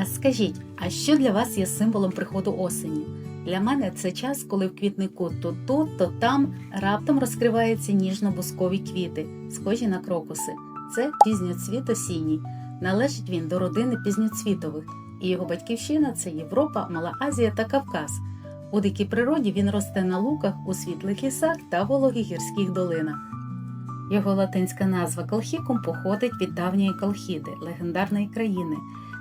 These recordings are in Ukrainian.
А скажіть, а що для вас є символом приходу осені? Для мене це час, коли в квітнику то тут, то там раптом розкриваються ніжно-бускові квіти, схожі на крокуси. Це пізньоцвіт осінній. Належить він до родини пізньоцвітових, і його батьківщина це Європа, Мала Азія та Кавказ. У дикій природі він росте на луках у світлих лісах та вологих гірських долинах. Його латинська назва колхікум походить від давньої колхіди, легендарної країни,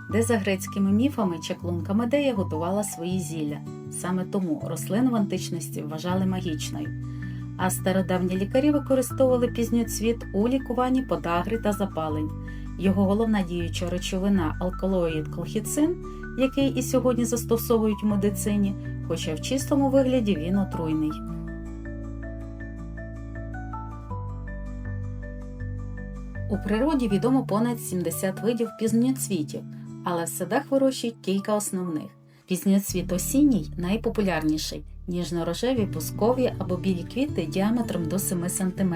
де за грецькими міфами чаклунка Медея готувала свої зілля. Саме тому рослину в античності вважали магічною. А стародавні лікарі використовували пізньоцвіт у лікуванні подагри та запалень. Його головна діюча речовина алкалоїд колхіцин, який і сьогодні застосовують в медицині, хоча в чистому вигляді він отруйний. У природі відомо понад 70 видів пізньоцвітів, але в садах вирощують кілька основних. Пізньоцвіт осінній найпопулярніший ніжно-рожеві, бускові або білі квіти діаметром до 7 см.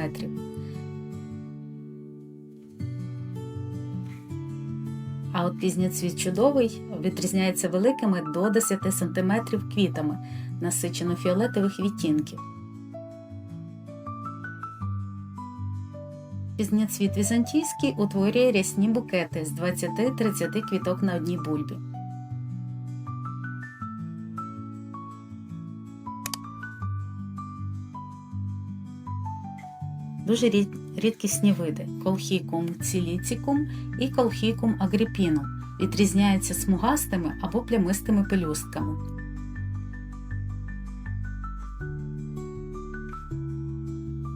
А от пізньоцвіт чудовий відрізняється великими до 10 см квітами насичено фіолетових відтінків. Пізньоцвіт візантійський утворює рясні букети з 20-30 квіток на одній бульбі. Дуже рід- рідкісні види колхікум ціліцікум і колхікум агріпінум відрізняються смугастими або плямистими пелюстками.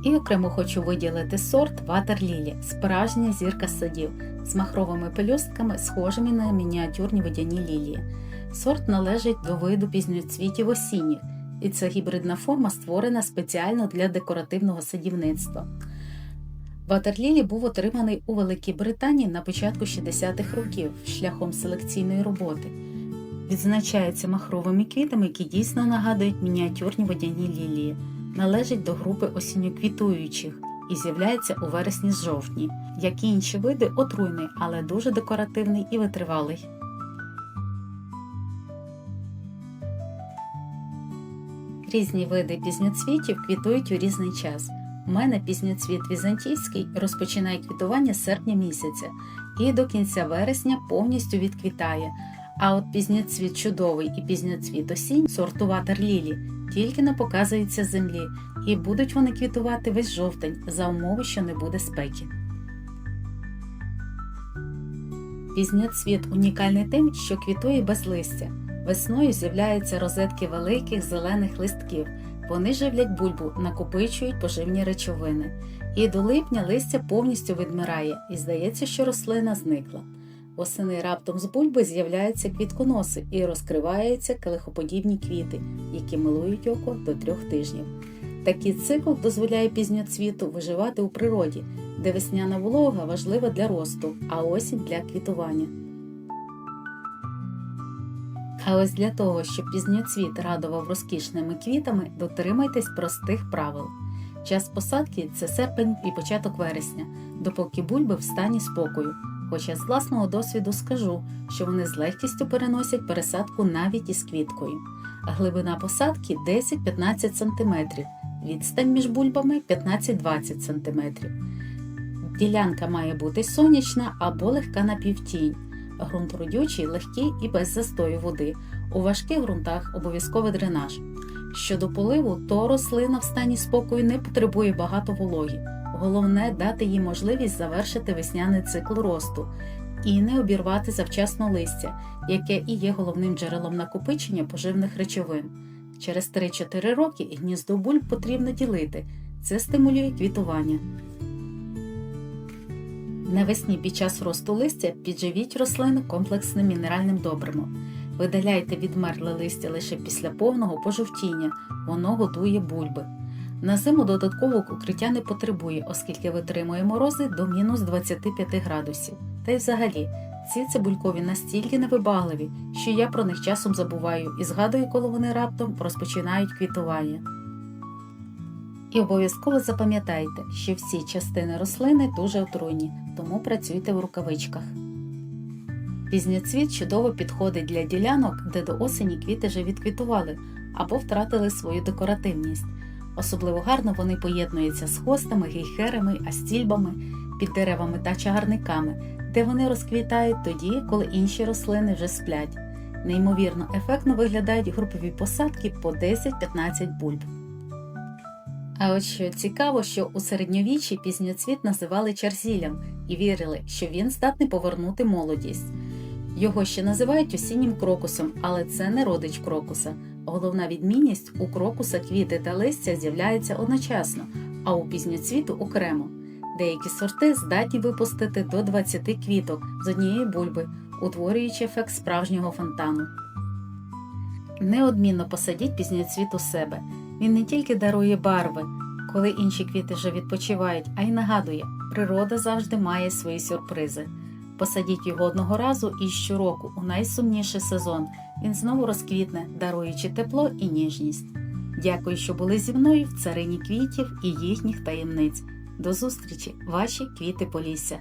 І окремо хочу виділити сорт Ватерлілі, справжня зірка садів з махровими пелюстками, схожими на мініатюрні водяні лілії. Сорт належить до виду пізньоцвітів осінніх, і ця гібридна форма створена спеціально для декоративного садівництва. Ватерлілі був отриманий у Великій Британії на початку 60-х років шляхом селекційної роботи. Відзначається махровими квітами, які дійсно нагадують мініатюрні водяні лілії належить до групи осінньоквітуючих і з'являється у вересні жовтні. Як і інші види, отруйний, але дуже декоративний і витривалий. Різні види пізньоцвітів квітують у різний час. У мене пізньоцвіт візантійський розпочинає квітування з серпня місяця і до кінця вересня повністю відквітає. А от пізньоцвіт чудовий і пізньоцвіт осінь сорту ватерлілі тільки не показуються з землі, і будуть вони квітувати весь жовтень за умови, що не буде спеки. Пізньоцвіт унікальний тим, що квітує без листя. Весною з'являються розетки великих зелених листків. Вони живлять бульбу, накопичують поживні речовини. І до липня листя повністю відмирає, і здається, що рослина зникла. Восени раптом з бульби з'являються квітконоси і розкриваються келихоподібні квіти, які милують око до трьох тижнів. Такий цикл дозволяє пізньоцвіту виживати у природі, де весняна волога важлива для росту, а осінь для квітування. А ось для того, щоб пізньоцвіт радував розкішними квітами, дотримайтесь простих правил. Час посадки це серпень і початок вересня, допоки бульби в стані спокою. Хоча з власного досвіду скажу, що вони з легкістю переносять пересадку навіть із квіткою. Глибина посадки 10-15 см, відстань між бульбами 15-20 см. Ділянка має бути сонячна або легка на півтінь. Грунт родючий, легкий і без застою води. У важких ґрунтах обов'язковий дренаж. Щодо поливу, то рослина в стані спокою не потребує багато вологі. Головне дати їй можливість завершити весняний цикл росту і не обірвати завчасно листя, яке і є головним джерелом накопичення поживних речовин. Через 3-4 роки гніздо бульб потрібно ділити. Це стимулює квітування. Навесні під час росту листя підживіть рослину комплексним мінеральним добривом. Видаляйте відмерле листя лише після повного пожовтіння, воно годує бульби. На зиму додаткового укриття не потребує, оскільки витримує морози до мінус 25 градусів. Та й взагалі, ці цибулькові настільки невибагливі, що я про них часом забуваю і згадую, коли вони раптом розпочинають квітування. І обов'язково запам'ятайте, що всі частини рослини дуже отруйні, тому працюйте в рукавичках. Пізняцвіт чудово підходить для ділянок, де до осені квіти вже відквітували або втратили свою декоративність. Особливо гарно вони поєднуються з хостами, гейхерами, астільбами, під деревами та чагарниками, де вони розквітають тоді, коли інші рослини вже сплять. Неймовірно ефектно виглядають групові посадки по 10-15 бульб. А от що цікаво, що у середньовіччі пізньоцвіт називали чарзіллям і вірили, що він здатний повернути молодість. Його ще називають осіннім крокусом, але це не родич крокуса. Головна відмінність у крокуса квіти та листя з'являються одночасно, а у пізньоцвіту окремо. Деякі сорти здатні випустити до 20 квіток з однієї бульби, утворюючи ефект справжнього фонтану. Неодмінно посадіть пізньоцвіт у себе. Він не тільки дарує барви, коли інші квіти вже відпочивають, а й нагадує, природа завжди має свої сюрпризи. Посадіть його одного разу і щороку, у найсумніший сезон, він знову розквітне, даруючи тепло і ніжність. Дякую, що були зі мною в царині квітів і їхніх таємниць. До зустрічі, ваші квіти Полісся!